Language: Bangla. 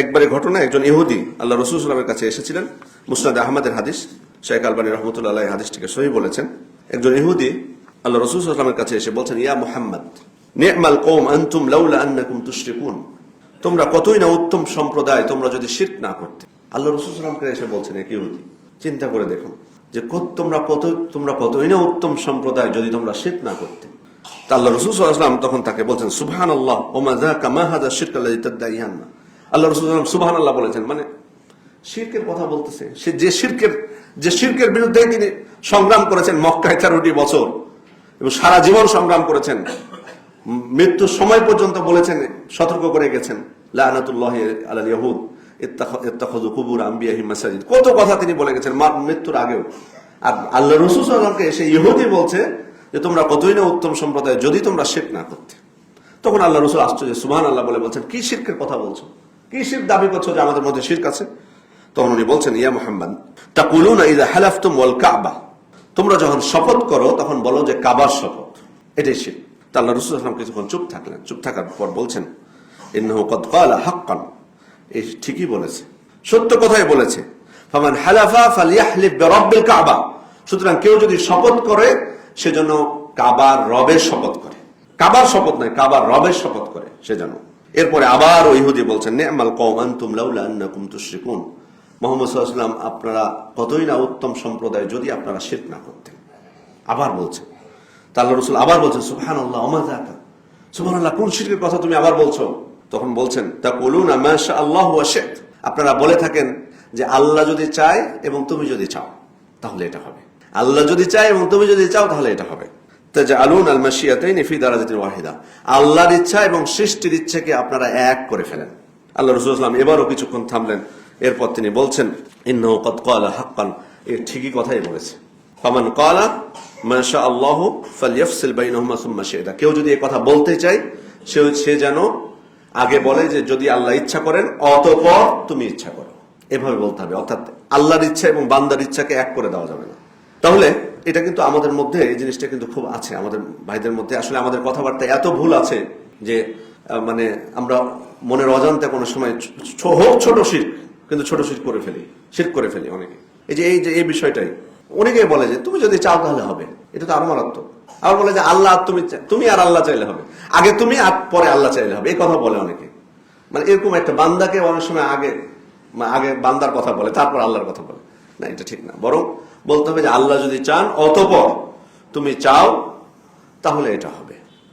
একবারে ঘটনা, একজন ইহুদি, আল্লাহ রসুল সাল্লামের কাছে এসেছিলেন। মুসনাদ আহমদের হাদিস শেখ আলবানী রহমতুল্লাহ হাদিসটিকে সহি বলেছেন। একজন ইহুদি, আল্লাহ রসুল সাল্লামের কাছে এসে বলছেন, ইয়া মুহাম্মদ, নি'মাল কওম আনতুম লাউলা আন্নাকুম তোমরা কতই না উত্তম সম্প্রদায়, তোমরা যদি শিরক না করতে। আল্লাহ এসে বলছেন, এক ইহুদি, চিন্তা করে দেখুন যে কত তোমরা কত, তোমরা কতই না উত্তম সম্প্রদায় যদি তোমরা শিরক না করতে। আল্লাহ রসুল তখন তাকে বলছেন সুবহান আল্লাহ না আল্লাহ রসুল সুবহান আল্লাহ বলেছেন মানে শিরকের কথা বলতেছে। সে যে শিরকের যে শিরকের বিরুদ্ধে তিনি সংগ্রাম করেছেন মক্কায় তেরোটি বছর এবং সারা জীবন সংগ্রাম করেছেন। মৃত্যুর সময় পর্যন্ত বলেছেন, সতর্ক করে গেছেন, লানাতুল্লাহ আলাল ইয়াহুদ, ইত্তাখ- ইত্তাখাযু কুবুর আম্বিয়াহিম মাসাজিদ। কত কথা তিনি বলে গেছেন মা মৃত্যুর আগেও। আর আল্লাহ রসুল সাল্লামকে এসে ইহুদি বলছে যে, তোমরা কতই না উত্তম সম্প্রদায় যদি তোমরা শিরক না করতে। তখন আল্লাহ রসুল আশ্চর্য সুবহান আল্লাহ বলে বলছেন, কি শিরকের কথা বলছো? কি শির দাবি করছ যে আমাদের মধ্যে শিরক আছে? তখন উনি বলছেন, ইয়া মোহাম্মদ তা কুলুন ইদা হালাফতুম ওয়াল কাবা। তোমরা যখন শপথ করো, তখন বলো যে কাবার শপথ। এটাই শির তা আল্লাহ রসুল আসলাম কিছুক্ষণ চুপ থাকলেন। চুপ থাকার পর বলছেন, ইন্নাহু কদ ক্বালা হাক্কান। এই ঠিকই বলেছে। সত্য কথাই বলেছে। ফামান হালাফা ফালিয়াহলিফ বিরাব্বিল কাবা। সুতরাং কেউ যদি শপথ করে সেজন্য কাবার রবের শপথ করে। কাবার শপথ নয়, কাবার রবের শপথ করে সেজন্য এরপরে আবার ওই ইহুদি বলছেন, নেমাল লাউলা আন্নাকুম তুশরিকুন। মোহাম্মদ ওয়াসাল্লাম আপনারা কতই না উত্তম সম্প্রদায় যদি আপনারা শিরক না করতেন। আবার বলছেন তা আল্লাহ রসুল আবার বলছেন সুবহান আল্লাহ অমাজাকা সুবহান আল্লাহ কোন শিরকের কথা তুমি আবার বলছো? তখন বলছেন তা বলুন মাশা আল্লাহ ওয়াশিত আপনারা বলে থাকেন যে, আল্লাহ যদি চায় এবং তুমি যদি চাও, তাহলে এটা হবে। আল্লাহ যদি চায় এবং তুমি যদি চাও, তাহলে এটা হবে। তাজআলুন আল মাশিয়াতাইন ফি দারাজাতিন আল্লাহর ইচ্ছা এবং সৃষ্টির ইচ্ছাকে আপনারা এক করে ফেলেন। আল্লাহ রসুল এবারও কিছুক্ষণ থামলেন। এরপর তিনি বলছেন, ইন্নাহু কদ হাক্কান। এ ঠিকই কথাই বলেছে। ফামান ক্বালা আল্লাহ ফালইফসিল বাইনাহুমা সুম্মা শি'তা কেউ যদি এই কথা বলতে চায়, সে সে যেন আগে বলে যে, যদি আল্লাহ ইচ্ছা করেন, অতঃপর তুমি ইচ্ছা করো। এভাবে বলতে হবে। অর্থাৎ আল্লাহর ইচ্ছা এবং বান্দার ইচ্ছাকে এক করে দেওয়া যাবে না। তাহলে এটা কিন্তু আমাদের মধ্যে এই জিনিসটা কিন্তু খুব আছে, আমাদের ভাইদের মধ্যে। আসলে আমাদের কথাবার্তা এত ভুল আছে যে মানে আমরা মনের অজান্তে কোনো সময় হোক ছোট শির, কিন্তু ছোট শির করে ফেলি, শির করে ফেলি অনেকে। এই যে এই যে, এই বিষয়টাই। অনেকেই বলে যে, তুমি যদি চাও তাহলে হবে। এটা তো আরও মারাত্মক। আবার বলে যে, আল্লাহ তুমি তুমি আর আল্লাহ চাইলে হবে। আগে তুমি আর পরে আল্লাহ চাইলে হবে, এই কথা বলে অনেকে। মানে এরকম একটা বান্দাকে অনেক সময় আগে আগে বান্দার কথা বলে, তারপর আল্লাহর কথা বলে। না, এটা ঠিক না। বরং বলতে হবে যে আল্লাহ যদি চান অতপর তুমি চাও তাহলে এটা হবে।